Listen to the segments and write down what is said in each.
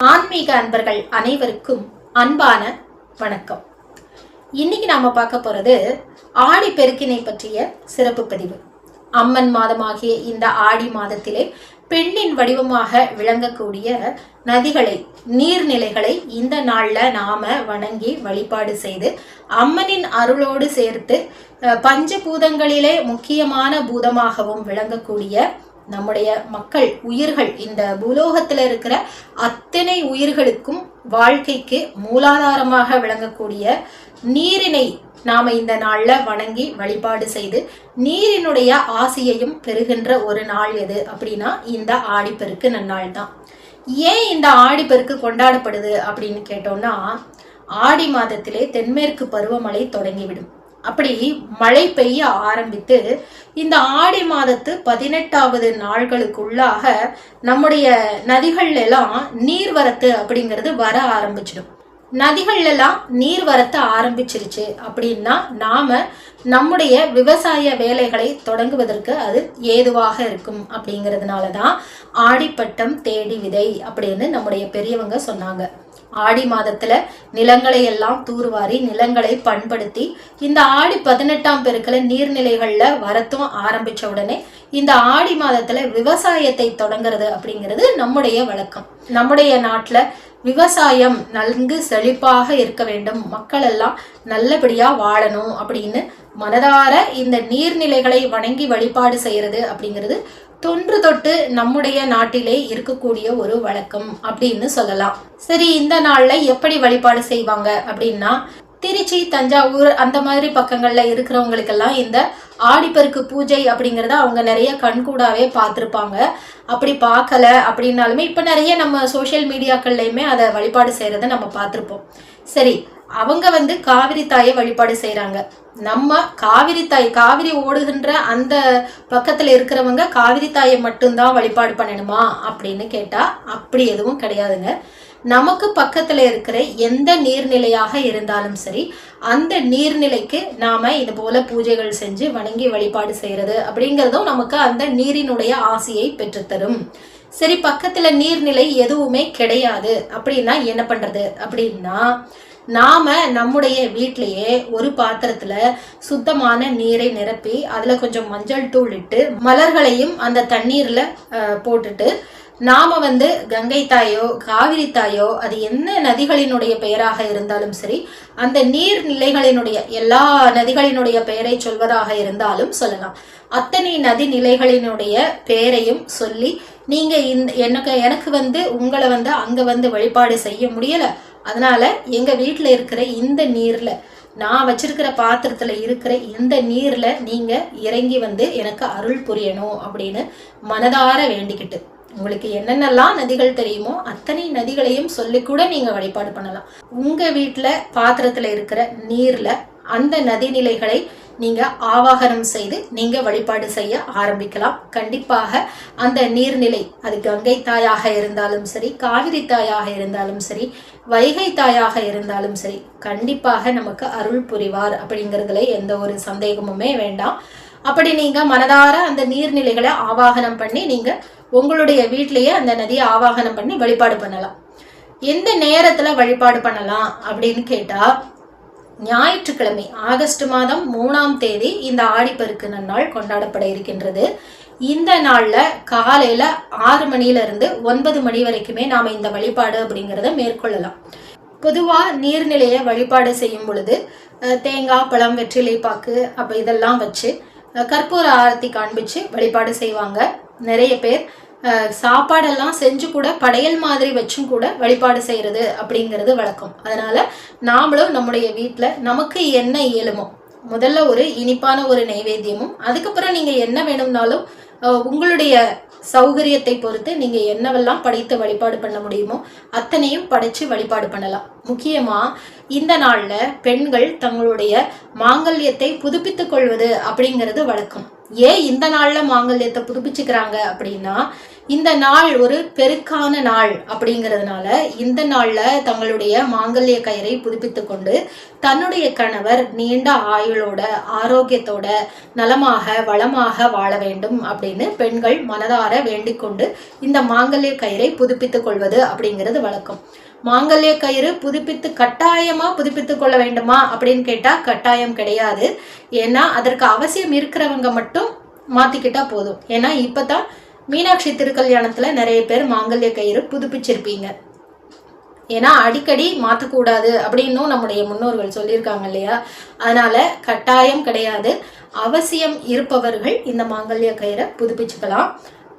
ஆன்மீக அன்பர்கள் அனைவருக்கும் அன்பான வணக்கம். இன்னைக்கு நாம பார்க்க போறது ஆடி பெருக்கினை பற்றிய சிறப்பு பதிவு. அம்மன் மாதமாகிய இந்த ஆடி மாதத்திலே பெண்ணின் வடிவமாக விளங்கக்கூடிய நதிகளை நீர்நிலைகளை இந்த நாள்ல நாம வணங்கி வழிபாடு செய்து அம்மனின் அருளோடு சேர்த்து பஞ்சபூதங்களிலே முக்கியமான பூதமாகவும் விளங்கக்கூடிய நம்முடைய மக்கள் உயிர்கள் இந்த பூலோகத்தில் இருக்கிற அத்தனை உயிர்களுக்கும் வாழ்க்கைக்கு மூலாதாரமாக விளங்கக்கூடிய நீரினை நாம இந்த நாளில் வணங்கி வழிபாடு செய்து நீரினுடைய ஆசையையும் பெறுகின்ற ஒரு நாள் எது அப்படின்னா இந்த ஆடிப்பெருக்கு நன்னாள் தான் ஏன் இந்த ஆடிப்பெருக்கு கொண்டாடப்படுது அப்படின்னு கேட்டோம்னா ஆடி மாதத்திலே தென்மேற்கு பருவமழை தொடங்கிவிடும். அப்படி மழை பெய்ய ஆரம்பித்து இந்த ஆடி மாதத்து பதினெட்டாவது நாள்களுக்குள்ளாக நம்முடைய நதிகள் எல்லாம் நீர்வரத்து அப்படிங்கிறது வர ஆரம்பிச்சிடும். நதிகள்ல எல்லாம் நீர்வரத்து ஆரம்பிச்சிருச்சு அப்படின்னா நாம நம்முடைய விவசாய வேலைகளை தொடங்குவதற்கு அது ஏதுவாக இருக்கும் அப்படிங்கிறதுனால தான் ஆடிப்பட்டம் தேடி விதை அப்படின்னு நம்முடைய பெரியவங்க சொன்னாங்க. ஆடி மாதத்துல நிலங்களை எல்லாம் தூர்வாரி நிலங்களை பண்படுத்தி இந்த ஆடி பதினெட்டாம் பெருக்கில் நீர்நிலைகள்ல வரத்தும் ஆரம்பிச்ச உடனே இந்த ஆடி மாதத்துல விவசாயத்தை தொடங்குறது அப்படிங்கிறது நம்முடைய வழக்கம். நம்முடைய நாட்டுல விவசாயம் நன்கு செழிப்பாக இருக்க வேண்டும். மக்கள் எல்லாம் நல்லபடியா வாழணும் அப்படின்னு மனதார இந்த நீர்நிலைகளை வணங்கி வழிபாடு செய்யறது அப்படிங்கிறது தொன்று தொட்டு நம்முடைய நாட்டிலே இருக்கக்கூடிய ஒரு வழக்கம் அப்படின்னு சொல்லலாம். சரி இந்த நாள்ல எப்படி வழிபாடு செய்வாங்க அப்படின்னா திருச்சி தஞ்சாவூர் அந்த மாதிரி பக்கங்கள்ல இருக்கிறவங்களுக்கெல்லாம் இந்த ஆடிப்பெருக்கு பூஜை அப்படிங்கிறத அவங்க நிறைய கண்கூடாவே பார்த்துருப்பாங்க. அப்படி பார்க்கல அப்படின்னாலுமே இப்போ நிறைய நம்ம சோஷியல் மீடியாக்கள்லையுமே அதை வழிபாடு செய்கிறத நம்ம பார்த்துருப்போம். சரி அவங்க வந்து காவிரி தாயை வழிபாடு செய்கிறாங்க நம்ம காவிரி தாய் காவிரி ஓடுகின்ற அந்த பக்கத்தில் இருக்கிறவங்க காவிரி தாயை மட்டும்தான் வழிபாடு பண்ணணுமா அப்படின்னு கேட்டால் அப்படி எதுவும் கிடையாதுங்க. நமக்கு பக்கத்தில் இருக்கிற எந்த நீர்நிலையாக இருந்தாலும் சரி அந்த நீர்நிலைக்கு நாம் இது போல பூஜைகள் செஞ்சு வணங்கி வழிபாடு செய்கிறது அப்படிங்கிறதும் நமக்கு அந்த நீரினுடைய ஆசையை பெற்றுத்தரும். சரி பக்கத்தில் நீர்நிலை எதுவுமே கிடையாது அப்படின்னா என்ன பண்ணுறது அப்படின்னா நாம நம்முடைய வீட்டிலேயே ஒரு பாத்திரத்துல சுத்தமான நீரை நிரப்பி அதுல கொஞ்சம் மஞ்சள் தூள் இட்டு மலர்களையும் அந்த தண்ணீர்ல போட்டுட்டு நாம வந்து கங்கை தாயோ காவிரி தாயோ அது என்ன நதிகளினுடைய பெயராக இருந்தாலும் சரி அந்த நீர் நிலைகளினுடைய எல்லா நதிகளினுடைய பெயரை சொல்வதாக இருந்தாலும் சொல்லலாம். அத்தனை நதி நிலைகளினுடைய பெயரையும் சொல்லி நீங்க இந்த எனக்கு எனக்கு வந்து உங்களை வந்து அங்க வந்து வழிபாடு செய்ய முடியல அதனால எங்க வீட்டில் இருக்கிற இந்த நீர்ல நான் வச்சிருக்கிற பாத்திரத்துல இருக்கிற இந்த நீர்ல நீங்க இறங்கி வந்து எனக்கு அருள் புரியணும் அப்படின்னு மனதார வேண்டிக்கிட்டு. உங்களுக்கு என்னென்னலாம் நதிகள் தெரியுமோ அத்தனை நதிகளையும் சொல்லி கூட நீங்க வழிபாடு பண்ணலாம். உங்க வீட்டில் பாத்திரத்துல இருக்கிற நீர்ல அந்த நதிநிலைகளை நீங்க ஆவாகனம் செய்து நீங்க வழிபாடு செய்ய ஆரம்பிக்கலாம். கண்டிப்பாக அந்த நீர்நிலை அது கங்கை தாயாக இருந்தாலும் சரி காவிரி தாயாக இருந்தாலும் சரி வைகை தாயாக இருந்தாலும் சரி கண்டிப்பாக நமக்கு அருள் புரிவார் அப்படிங்கிறதுல எந்த ஒரு சந்தேகமுமே வேண்டாம். அப்படி நீங்க மனதார அந்த நீர்நிலைகளை ஆவாகனம் பண்ணி நீங்க உங்களுடைய வீட்டிலேயே அந்த நதியை ஆவாகனம் பண்ணி வழிபாடு பண்ணலாம். எந்த நேரத்துல வழிபாடு பண்ணலாம் அப்படின்னு கேட்டா ஞாயிற்றுக்கிழமை ஆகஸ்ட் மாதம் மூணாம் தேதி இந்த ஆடிப்பெருக்கு நன்னாள் கொண்டாடப்பட இருக்கின்றது. இந்த நாளில் காலையில் ஆறு மணியிலிருந்து ஒன்பது மணி வரைக்குமே நாம் இந்த வழிபாடு அப்படிங்கிறத மேற்கொள்ளலாம். பொதுவாக நீர்நிலையை வழிபாடு செய்யும் பொழுது தேங்காய் பழம் வெற்றிலை பாக்கு அப்போ இதெல்லாம் வச்சு கற்பூர ஆரத்தி காண்பிச்சு வழிபாடு செய்வாங்க. நிறைய பேர் சாப்பாடெல்லாம் செஞ்சு கூட படையல் மாதிரி வச்சும் கூட வழிபாடு செய்கிறது அப்படிங்கிறது வழக்கம். அதனால் நாமளும் நம்முடைய வீட்டில் நமக்கு என்ன இயலுமோ முதல்ல ஒரு இனிப்பான ஒரு நைவேத்தியமும் அதுக்கப்புறம் நீங்கள் என்ன வேணும்னாலும் உங்களுடைய சௌகரியத்தை பொறுத்து நீங்க என்னவெல்லாம் படைத்து வழிபாடு பண்ண முடியுமோ அத்தனையும் படைச்சு வழிபாடு பண்ணலாம். முக்கியமா இந்த நாள்ல பெண்கள் தங்களுடைய மாங்கல்யத்தை புதுப்பித்துக் கொள்வது அப்படிங்கிறது வழக்கம். ஏன் இந்த நாள்ல மாங்கல்யத்தை புதுப்பிச்சுக்கிறாங்க அப்படின்னா இந்த நாள் ஒரு பெருக்கான நாள் அப்படிங்கிறதுனால இந்த நாளில் தங்களுடைய மாங்கல்ய கயிறை புதுப்பித்து கொண்டு தன்னுடைய கணவர் நீண்ட ஆயுளோட ஆரோக்கியத்தோட நலமாக வளமாக வாழ வேண்டும் அப்படின்னு பெண்கள் மனதார வேண்டிக்கொண்டு இந்த மாங்கல்ய கயிறை புதுப்பித்துக் கொள்வது அப்படிங்கிறது வழக்கம். மாங்கல்ய கயிறு புதுப்பித்து கட்டாயமா புதுப்பித்து கொள்ள வேண்டுமா அப்படின்னு கேட்டா கட்டாயம் கிடையாது. ஏன்னா அதற்கு அவசியம் இருக்கிறவங்க மட்டும் மாத்திக்கிட்டா போதும். ஏன்னா இப்பதான் மீனாட்சி திருக்கல்யாணத்தில் நிறைய பேர் மாங்கல்ய கயிறு புதுப்பிச்சிருப்பீங்க. ஏன்னா அடிக்கடி மாற்றக்கூடாது அப்படின்னும் நம்முடைய முன்னோர்கள் சொல்லியிருக்காங்க இல்லையா? அதனால கட்டாயம் கிடையாது. அவசியம் இருப்பவர்கள் இந்த மாங்கல்ய கயிறை புதுப்பிச்சுக்கலாம்.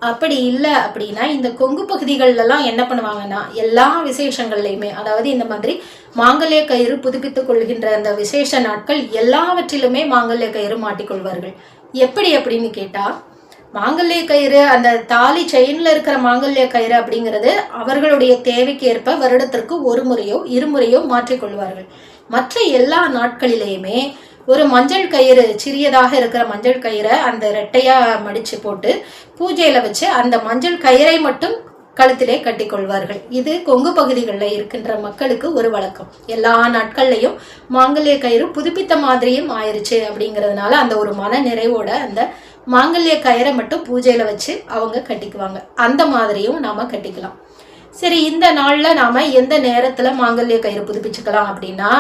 அப்படி இல்லை அப்படின்னா இந்த கொங்கு பகுதிகளெல்லாம் என்ன பண்ணுவாங்கன்னா எல்லா விசேஷங்கள்லையுமே அதாவது இந்த மாதிரி மாங்கல்ய கயிறு புதுப்பித்துக் கொள்கின்ற அந்த விசேஷ நாட்கள் எல்லாவற்றிலுமே மாங்கல்ய கயிறு மாட்டிக்கொள்வார்கள். எப்படி அப்படின்னு கேட்டால் மாங்கல்ய கயிறு அந்த தாலி செயின்ல இருக்கிற மாங்கல்ய கயிறு அப்படிங்கிறது அவர்களுடைய தேவைக்கு ஏற்ப வருடத்திற்கு ஒரு முறையோ இருமுறையோ மாற்றிக்கொள்வார்கள் மற்ற எல்லா நாட்களிலேயுமே ஒரு மஞ்சள் கயிறு சிறியதாக இருக்கிற மஞ்சள் கயிறை அந்த ரெட்டையா மடிச்சு போட்டு பூஜையில வச்சு அந்த மஞ்சள் கயிறை மட்டும் கழுத்திலே கட்டிக்கொள்வார்கள் இது கொங்கு பகுதிகளில் இருக்கின்ற மக்களுக்கு ஒரு வழக்கம். எல்லா நாட்கள்லையும் மாங்கல்ய கயிறு புதுப்பித்த மாதிரியும் ஆயிருச்சு அப்படிங்கிறதுனால அந்த ஒரு மன நிறைவோட அந்த மாங்கல்ய கயிறை மட்டும் பூஜையில் வச்சு அவங்க கட்டிக்குவாங்க. அந்த மாதிரியும் நாம் கட்டிக்கலாம். சரி இந்த நாளில் நாம் எந்த நேரத்தில் மாங்கல்ய கயிறு புதுப்பிச்சுக்கலாம் அப்படின்னா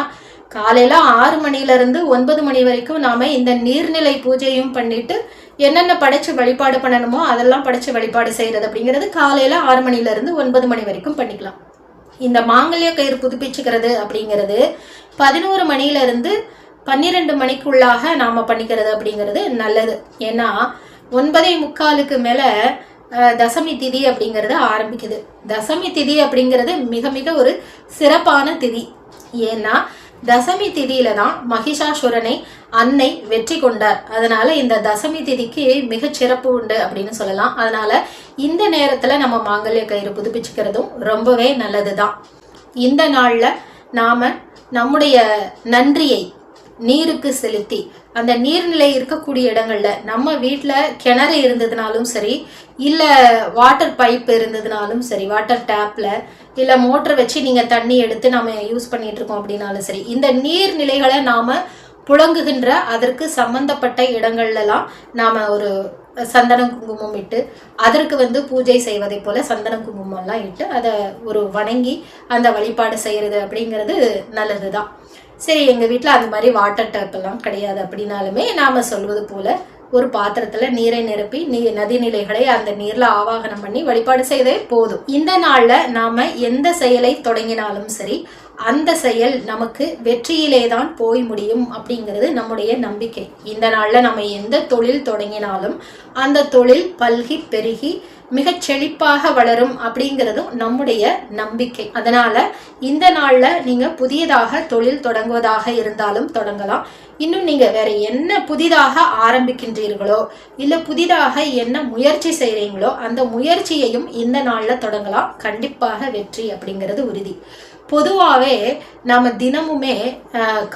காலையில் ஆறு மணில ஒன்பது மணி வரைக்கும் நாம் இந்த நீர்நிலை பூஜையும் பண்ணிட்டு என்னென்ன படைச்சு வழிபாடு பண்ணணுமோ அதெல்லாம் படைச்சு வழிபாடு செய்கிறது அப்படிங்கிறது காலையில் ஆறு மணிலேருந்து ஒன்பது மணி வரைக்கும் பண்ணிக்கலாம். இந்த மாங்கல்ய கயிறு புதுப்பிச்சுக்கிறது அப்படிங்கிறது பதினோரு மணியிலேருந்து பன்னிரெண்டு மணிக்குள்ளாக நாம் பண்ணிக்கிறது அப்படிங்கிறது நல்லது. ஏன்னா ஒன்பதே முக்காலுக்கு மேலே தசமி திதி அப்படிங்கிறது ஆரம்பிக்குது. தசமி திதி அப்படிங்கிறது மிக மிக ஒரு சிறப்பான திதி. ஏன்னா தசமி திதியில தான் மகிஷாசுரனை அன்னை வெற்றி கொண்டார். அதனால இந்த தசமி திதிக்கு மிக சிறப்பு உண்டு அப்படின்னு சொல்லலாம். அதனால இந்த நேரத்துல நம்ம மாங்கல்ய கயிறு புதுப்பிச்சுக்கிறதும் ரொம்பவே நல்லதுதான். இந்த நாள்ல நாம நம்முடைய நன்றியை நீருக்கு செலுத்தி அந்த நீர்நிலை இருக்கக்கூடிய இடங்கள்ல நம்ம வீட்டில் கிணறு இருந்ததுனாலும் சரி இல்லை வாட்டர் பைப் இருந்ததுனாலும் சரி வாட்டர் டேப்பில் இல்லை மோட்டர் வச்சு நீங்கள் தண்ணி எடுத்து நம்ம யூஸ் பண்ணிட்டு இருக்கோம் அப்படின்னாலும் சரி இந்த நீர்நிலைகளை நாம் புழங்குகின்ற அதற்கு சம்பந்தப்பட்ட இடங்கள்லாம் நாம் ஒரு சந்தனம் குங்குமம் இட்டு அதற்கு வந்து பூஜை செய்வதை போல சந்தனம் குங்குமம்லாம் இட்டு அதை ஒரு வணங்கி அந்த வழிபாடு செய்கிறது அப்படிங்கிறது நல்லது தான் சரி எங்கள் வீட்டில் அந்த மாதிரி வாட்டர் டேப்பெல்லாம் கிடையாது அப்படின்னாலுமே நாம் சொல்வது போல் ஒரு பாத்திரத்தில் நீரை நிரப்பி நீ நதிநிலைகளை அந்த நீரில் ஆவாகனம் பண்ணி வழிபாடு செய்தே போதும். இந்த நாளில் நாம் எந்த செயலை தொடங்கினாலும் சரி அந்த செயல் நமக்கு வெற்றியிலே தான் போய் முடியும் அப்படிங்கிறது நம்முடைய நம்பிக்கை. இந்த நாளில் நம்ம எந்த தொழில் தொடங்கினாலும் அந்த தொழில் பல்கி பெருகி மிகச் செழிப்பாக வளரும் அப்படிங்கிறதும் நம்முடைய நம்பிக்கை. அதனால இந்த நாள்ல நீங்க புதியதாக தொழில் தொடங்குவதாக இருந்தாலும் தொடங்கலாம். இன்னும் நீங்க வேற என்ன புதிதாக ஆரம்பிக்கின்றீர்களோ இல்ல புதிதாக என்ன முயற்சி செய்றீங்களோ அந்த முயற்சியையும் இந்த நாள்ல தொடங்கலாம். கண்டிப்பாக வெற்றி அப்படிங்கிறது உறுதி. பொதுவாகவே நம்ம தினமுமே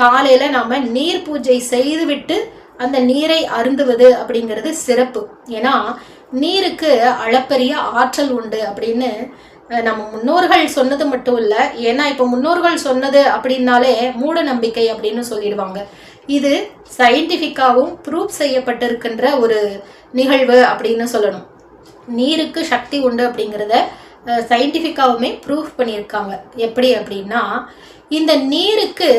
காலையில் நம்ம நீர் பூஜை செய்துவிட்டு அந்த நீரை அருந்துவது அப்படிங்கிறது சிறப்பு. ஏன்னா நீருக்கு அளப்பரிய ஆற்றல் உண்டு அப்படின்னு நம்ம முன்னோர்கள் சொன்னது மட்டும் இல்லை ஏன்னா இப்போ முன்னோர்கள் சொன்னது அப்படின்னாலே மூட நம்பிக்கை அப்படின்னு சொல்லிடுவாங்க. இது சயின்டிஃபிக்காகவும் ப்ரூவ் செய்யப்பட்டிருக்கின்ற ஒரு நிகழ்வு அப்படின்னு சொல்லணும். நீருக்கு சக்தி உண்டு அப்படிங்கிறத சயின்டிஃபிக்காகவுமே ப்ரூஃப் பண்ணியிருக்காங்க. எப்படி அப்படின்னா இந்த நீருக்கு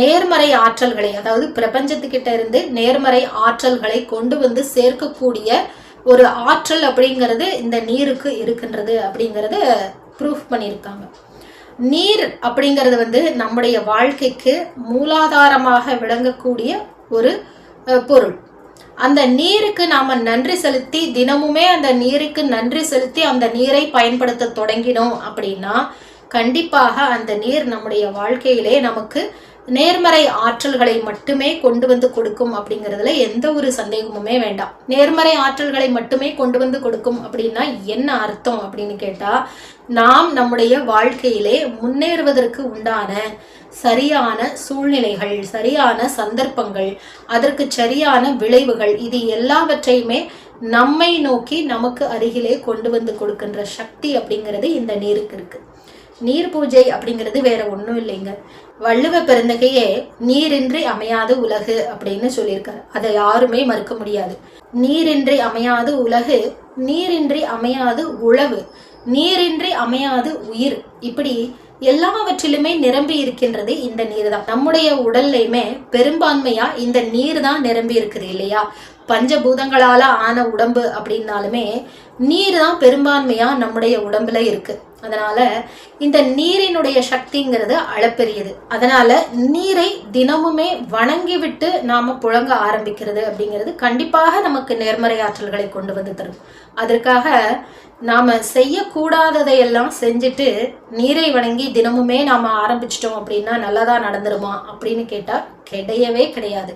நேர்மறை ஆற்றல்களை அதாவது பிரபஞ்சத்துக்கிட்ட இருந்து நேர்மறை ஆற்றல்களை கொண்டு வந்து சேர்க்கக்கூடிய ஒரு ஆற்றல் அப்படிங்கிறது இந்த நீருக்கு இருக்கின்றது அப்படிங்கிறத ப்ரூஃப் பண்ணியிருக்காங்க. நீர் அப்படிங்கிறது வந்து நம்முடைய வாழ்க்கைக்கு மூலாதாரமாக விளங்கக்கூடிய ஒரு பொருள். அந்த நீருக்கு நாம் நன்றி செலுத்தி தினமுமே அந்த நீருக்கு நன்றி செலுத்தி அந்த நீரை பயன்படுத்த தொடங்கினோம் அப்படின்னா கண்டிப்பாக அந்த நீர் நம்முடைய வாழ்க்கையிலே நமக்கு நேர்மறை ஆற்றல்களை மட்டுமே கொண்டு வந்து கொடுக்கும் அப்படிங்கிறதுல எந்த ஒரு சந்தேகமுமே வேண்டாம். நேர்மறை ஆற்றல்களை மட்டுமே கொண்டு வந்து கொடுக்கும் அப்படின்னா என்ன அர்த்தம் அப்படின்னு கேட்டால் நாம் நம்முடைய வாழ்க்கையிலே முன்னேறுவதற்கு உண்டான சரியான சூழ்நிலைகள் சரியான சந்தர்ப்பங்கள் அதற்கு சரியான விளைவுகள் இது எல்லாவற்றையுமே நம்மை நோக்கி நமக்கு அருகிலே கொண்டு வந்து கொடுக்கின்ற சக்தி அப்படிங்கிறது இந்த நீருக்கு இருக்குது நீர் பூஜை அப்படிங்கிறது வேற ஒன்றும் இல்லைங்க. வள்ளுவ பெருந்தகையே நீரின்றி அமையாது உலகு அப்படின்னு சொல்லியிருக்காரு. அதை யாருமே மறுக்க முடியாது. நீரின்றி அமையாது உலகு நீரின்றி அமையாது உழவு நீரின்றி அமையாது உயிர் இப்படி எல்லாவற்றிலுமே நிரம்பி இருக்கின்றது இந்த நீர் தான் நம்முடைய உடல்லையுமே பெரும்பான்மையா இந்த நீர் தான் நிரம்பி இருக்குது இல்லையா? பஞ்சபூதங்களால ஆன உடம்பு அப்படின்னாலுமே நீர் தான் பெரும்பான்மையா நம்முடைய உடம்புல இருக்கு. அதனால இந்த நீரினுடைய சக்திங்கிறது அளப்பெரியது. அதனால நீரை தினமுமே வணங்கி விட்டு நாம புழங்க ஆரம்பிக்கிறது அப்படிங்கிறது கண்டிப்பாக நமக்கு நேர்மறை ஆற்றல்களை கொண்டு வந்து தரும். அதற்காக நாம செய்யக்கூடாததையெல்லாம் செஞ்சுட்டு நீரை வணங்கி தினமுமே நாம ஆரம்பிச்சிட்டோம் அப்படின்னா நல்லதா நடந்துருமா அப்படின்னு கேட்டா கிடையவே கிடையாது.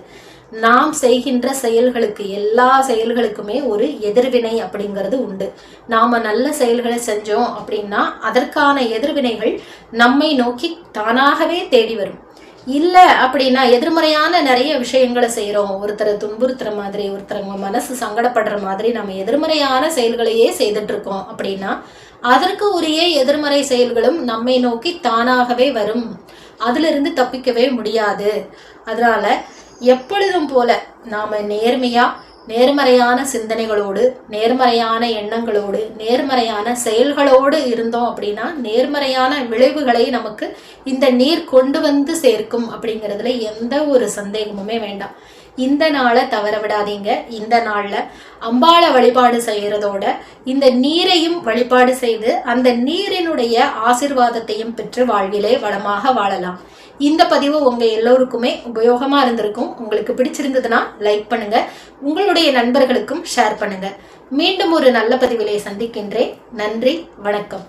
நாம் செய்கின்ற செயல்களுக்கு எல்லா செயல்களுக்குமே ஒரு எதிர்வினை அப்படிங்கிறது உண்டு. நாம நல்ல செயல்களை செஞ்சோம் அப்படின்னா அதற்கான எதிர்வினைகள் நம்மை நோக்கி தானாகவே தேடி வரும். இல்லை அப்படின்னா எதிர்மறையான நிறைய விஷயங்களை செய்கிறோம் ஒருத்தரை துன்புறுத்துற மாதிரி ஒருத்தரவங்க மனசு சங்கடப்படுற மாதிரி நம்ம எதிர்மறையான செயல்களையே செய்துட்டு இருக்கோம் அப்படின்னா அதற்கு உரிய எதிர்மறை செயல்களும் நம்மை நோக்கி தானாகவே வரும். அதிலிருந்து தப்பிக்கவே முடியாது. அதனால எப்பொழுதும் போல நாம் நேர்மையாக நேர்மறையான சிந்தனைகளோடு நேர்மறையான எண்ணங்களோடு நேர்மறையான செயல்களோடு இருந்தோம் அப்படின்னா நேர்மறையான விளைவுகளை நமக்கு இந்த நீர் கொண்டு வந்து சேர்க்கும் அப்படிங்கிறதுல எந்த ஒரு சந்தேகமுமே வேண்டாம். இந்த நாளை தவற விடாதீங்க. இந்த நாளில் அம்பாள வழிபாடு செய்கிறதோட இந்த நீரையும் வழிபாடு செய்து அந்த நீரினுடைய ஆசிர்வாதத்தையும் பெற்று வாழ்விலே வளமாக வாழலாம். இந்த பதிவு உங்கள் எல்லோருக்குமே உபயோகமாக இருந்திருக்கும். உங்களுக்கு பிடிச்சிருந்ததுன்னா லைக் பண்ணுங்க. உங்களுடைய நண்பர்களுக்கும் ஷேர் பண்ணுங்க. மீண்டும் ஒரு நல்ல பதிவிலே சந்திக்கின்றேன். நன்றி வணக்கம்.